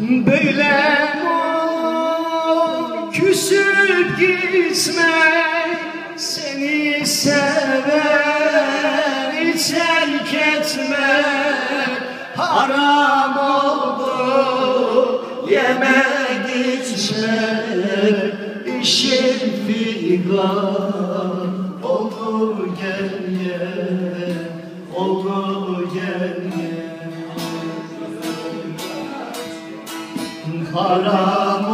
Böyle küsüp gitme Seni seven terk etme. Haram oldu yemek içmek İşin figan oldu gel Oldu Haram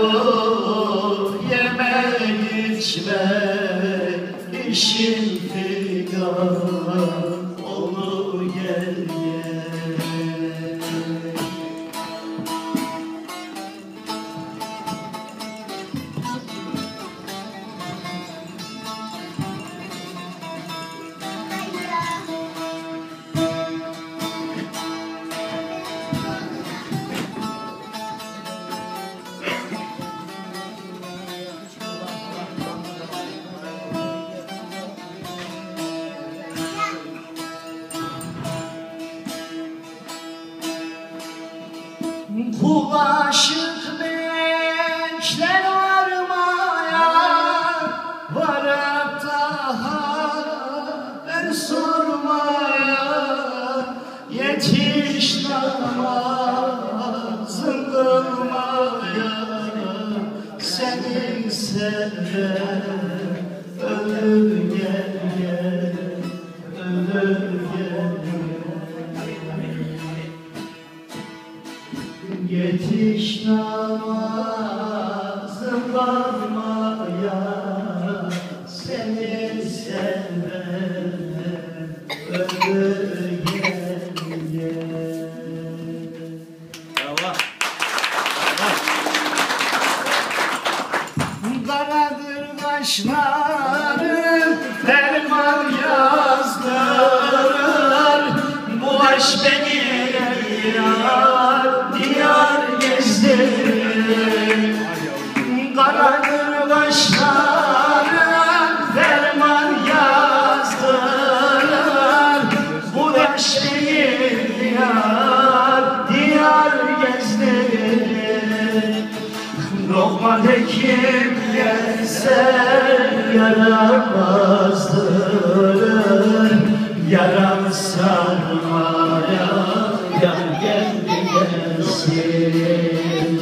olur yemek içmek işin figan Yetiş namazın varmaya Seni seven ömür. Karadır kaşların Aşk beni diyar Diyar gezdirir Karadır kaşların Ferman yazdırır Bu aşk beni diyar Diyar gezdirir Lokman hekim gelse yaramazdır. Yaram sarmaya gelsin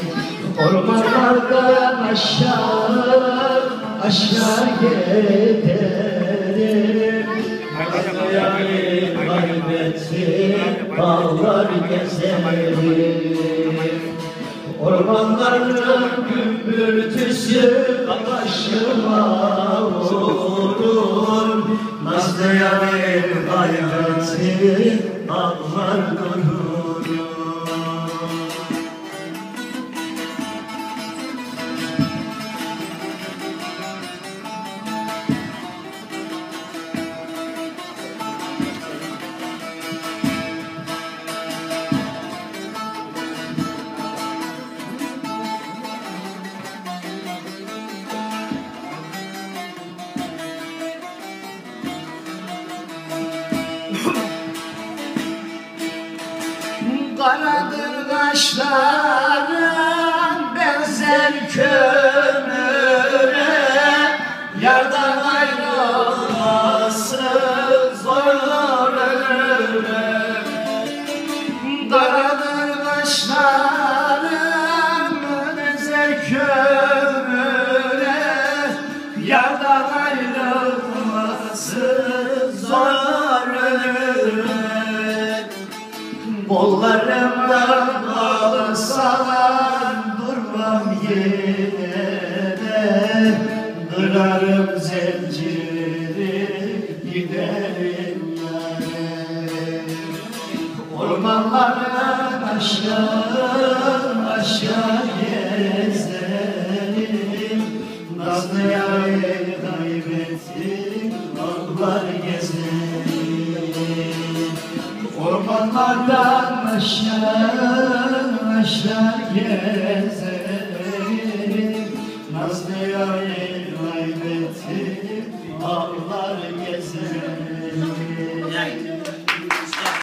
Ormanlardan aşağı aşağı giderim Hayali kaybettim bağlar gezerim Ormanların gümbürtüsü başıma vurur Nazlı yarim kaybetti Karadır kaşların benzer kömüre Yardan Kollarımdan alsalar durmam yere Kırarım zinciri giderim yâre Ormanlardan aşağı aşağı gezerim. Nazlı yâre kaybettim Ağlar gezerim Aşağı gezerim Nazlı yar